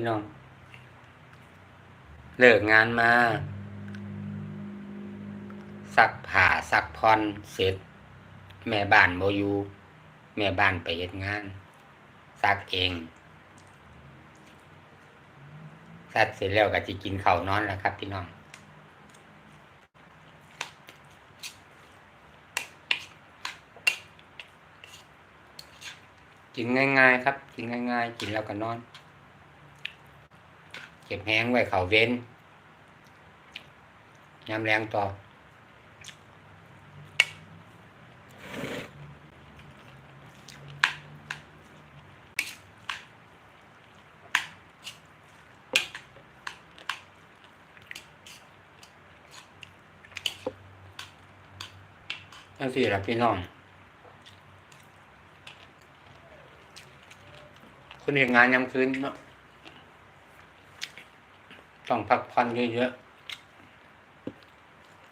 พี่น้อง เลิกงานมาซักผ้าซักพรเสร็จ แม่บ้านบ่อยู่แม่บ้านไปเฮ็ดงานซักเองซักเสร็จแล้วก็จะกินข้าวนอนแล้วครับ พี่น้องกินง่าย ๆ ครับ กินง่าย ๆ กินแล้วก็นอน เก็บแห้งไว้เขาเว้นยำแรงต่อทั้งสี่ละพี่น้องคนเห็นงานยามคืนเนาะ ต้องพักผ่อนเยอะๆ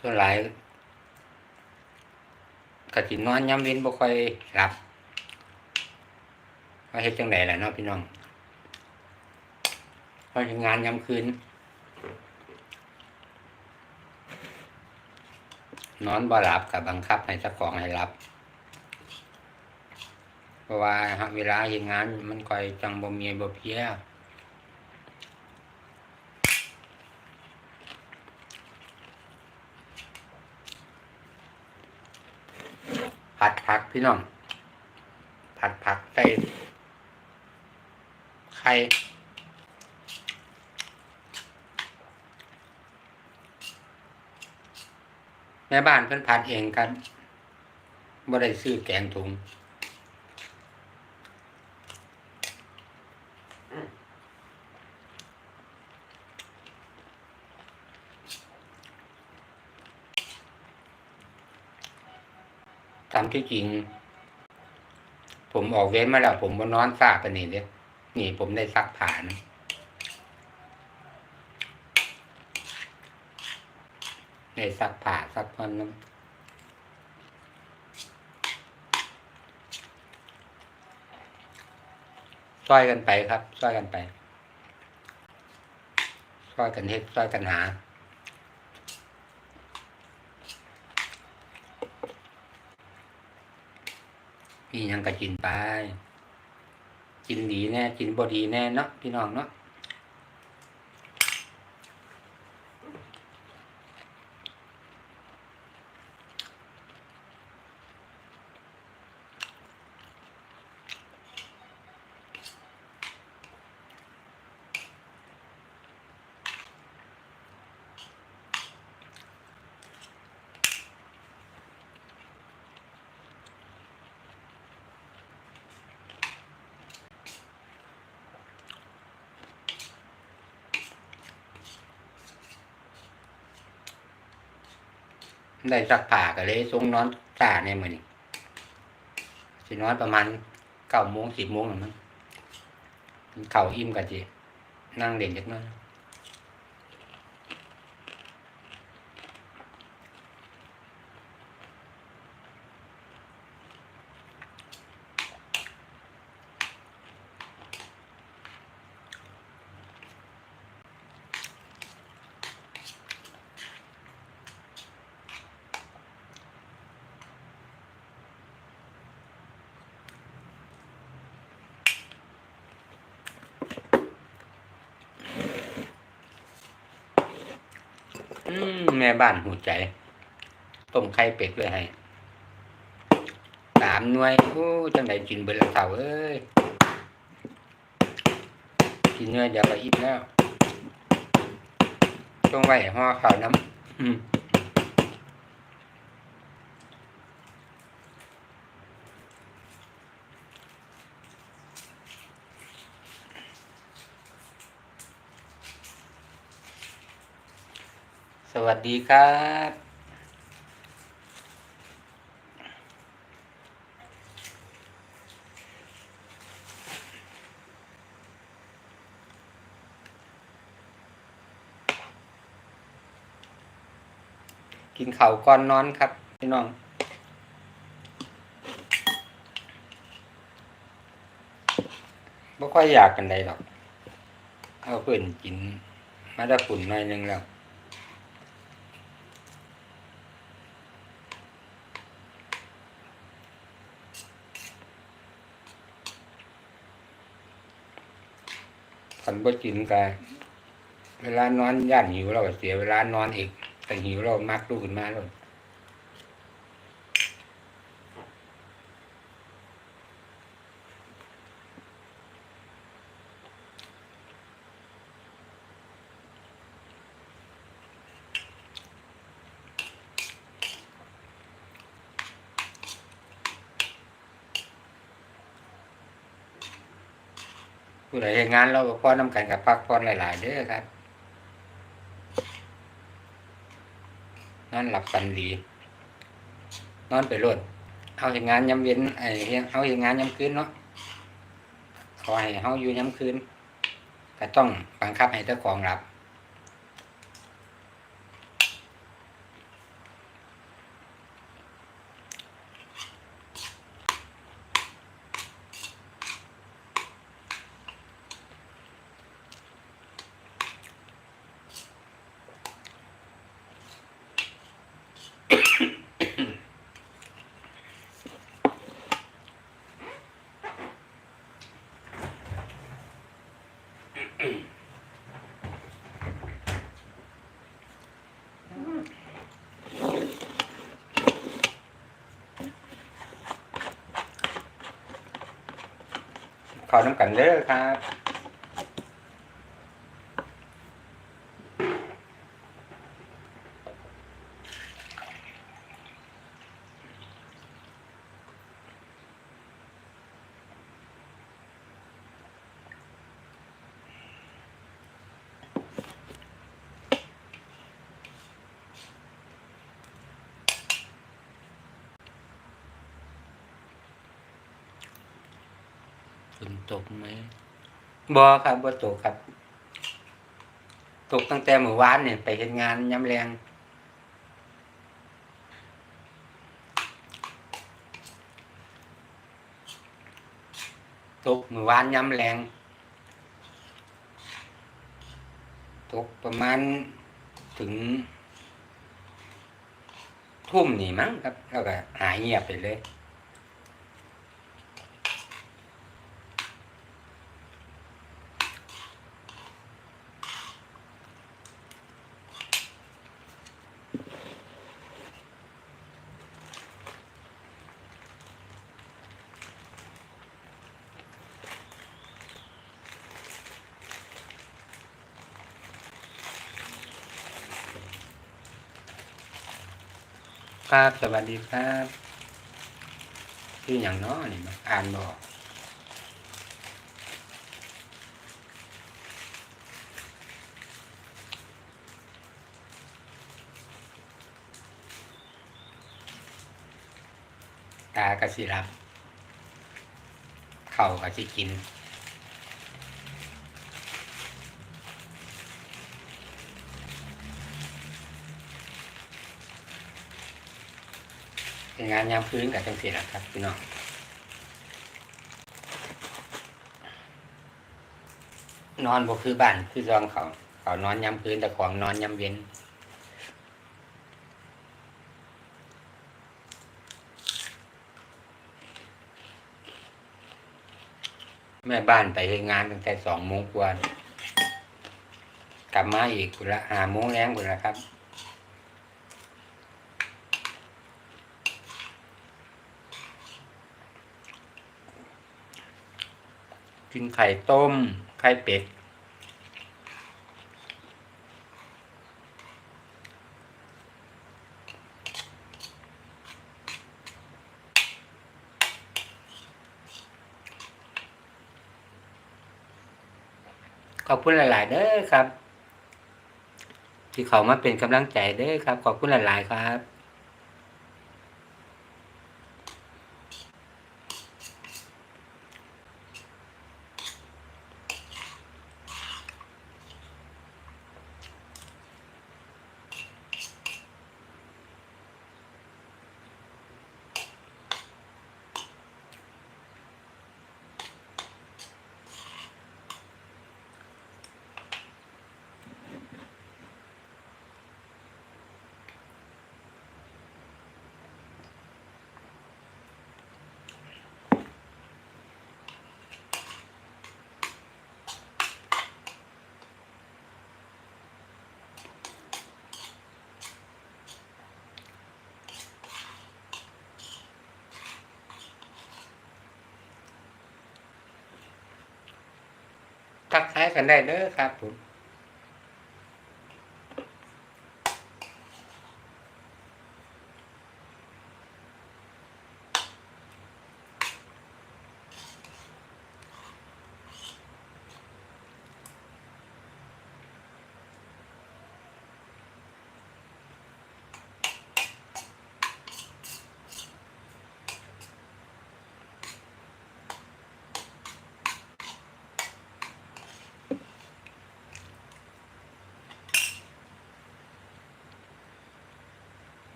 ส่วนหลายกะจินอนยามเว้นบ่ค่อยหลับว่าเฮ็ดจังไดล่ะเนาะพี่น้องเพราะงานยามคืน นอนบ่หลับกับบังคับให้เจ้าของให้หลับ เพราะว่าหากเวลาเห็นงานมันค่อยจังบ่มีบ่เพีย ผัดผักพี่น้อง ผัดผักใส่ไข่แม่บ้านเพิ่นผัดเองกันบ่ได้ซื้อแกงถุงามที่จริง ผมออกเว้นมาแล้วผมบนนอนซากไปนี่เด้นี่ผมได้ซักผ้านได้ซักผ้าซักพันน้ำช่วยกันไปครับช่วยกันไปช่วยกันเฮ็ดช่วยกันหา มีหยังก็กินไป กินดีแน่ กินบ่ดีแน่เนาะพี่น้องเนาะ ได้สักผ่ากันเลยทรงนอนตาเนี่ยมือนี่สินอนประมาณเก้าโมงสิบโมงหรือมั้งเข่าอิ่มกันจีนั่งเด่นจักน้อย แม่บ้านหูใจ ต้มไข่เป็ดไว้ให้สามหน่วยโอ้จังไดกินเบละเสาเอ้ยกินหน่วยเดี๋ยวก็อิ่มแล้วต้องไว้ห่อข้าวน้ำ วัสดีครับกินข้าก่อนนอนครับพี่น้อง บ่ค่อยอยากกันใดหรอก เอาเพื่อนกิน มาได้ฝุ่นหน่อยนึงแล้ว คันบ่กินกายเวลานอนย่านหิวเราก็เสียเวลานอนอีกแต่หิวเรามักลุกขึ้นมาแล้ว ผู้ใดเฮ็ดงานเราก็พอนำกันกับพักผ่อนหลายๆเด้อครับนอนหลับฝันดีนอนไปโลดเอาเฮ็ดงานยามเย็นไอ้เฮ็ดเอาเฮ็ดงานยามคืนเนาะขอให้เฮาอยู่ยามคืนก็ต้องบังคับให้เจ้าของหลับ ขอน้ำกันเด้อครับ ฝนตกไหมบอครับบ่ตกครับ ตกตั้งแต่เมื่อวานเนี่ยไปเห็นงานย้ำแรงตกเมื่อวานย้ำแรงตกประมาณถึง ทุ่มนี่มั้งครับแล้วก็หายเงียบไปเลย ครับ สวัสดีครับชื่ออย่างน้อนี่มาอ่านบอกตากระสิรับ เข่ากระสิกิน เป็น งานยามพื้นกับจังสีละครับพี่น้องนอนบ่คือบ้านคือซองเขา เขานอนยามพื้นแต่ของนอนยามเย็นแม่บ้านไปเฮ็ดงานตั้งแต่สองโมงกว่ากลับมาอีกคุละหาโมงแรงคุละครับ กินไข่ต้ม ไข่เป็ด ขอบคุณหลาย ๆ เด้อครับ ที่เขามาเป็นกำลังใจเด้อครับ ขอบคุณหลาย ๆ ครับ ทักทายกันได้เด้อครับผม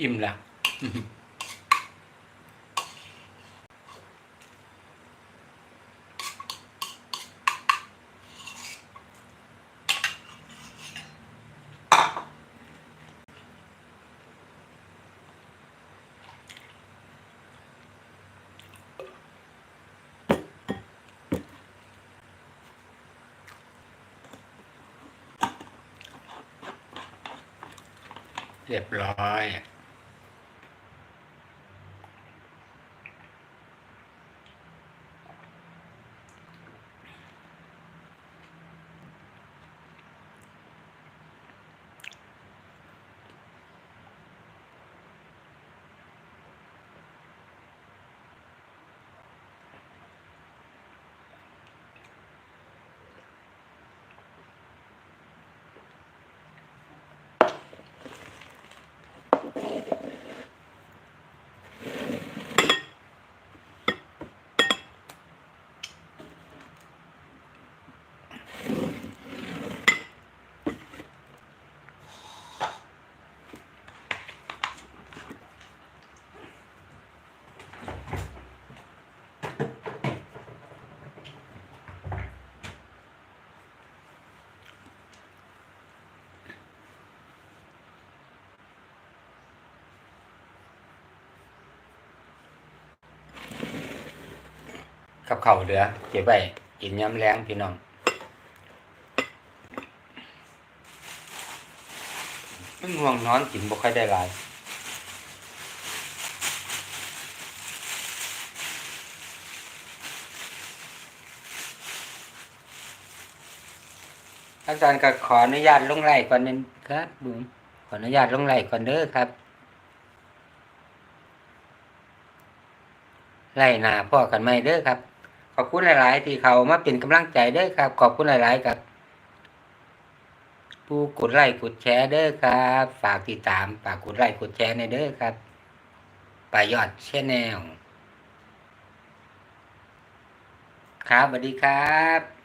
อิ่มละเรียบร้อย กับเขาเหลือ เก็บไว้กินย้ำแรงพี่น้องมันห่วงนอนกินบ่ค่อยได้หลายอาจารย์ก็ขออนุญาตลงไล่ก่อนนึงครับบุ๋มขออนุญาตลงไล่ก่อนเด้อครับ ไล่หนาพ่อกันไหมเด้อครับ ขอบคุณหลาย ๆ ที่เขามาเป็นกำลังใจเด้อครับ ขอบคุณหลาย ๆ ครับ ผู้กดไลค์กดแชร์เด้อครับ ฝากติดตามฝากกดไลค์กดแชร์ในเด้อครับปายอดแชนแนลครับสวัสดีครับ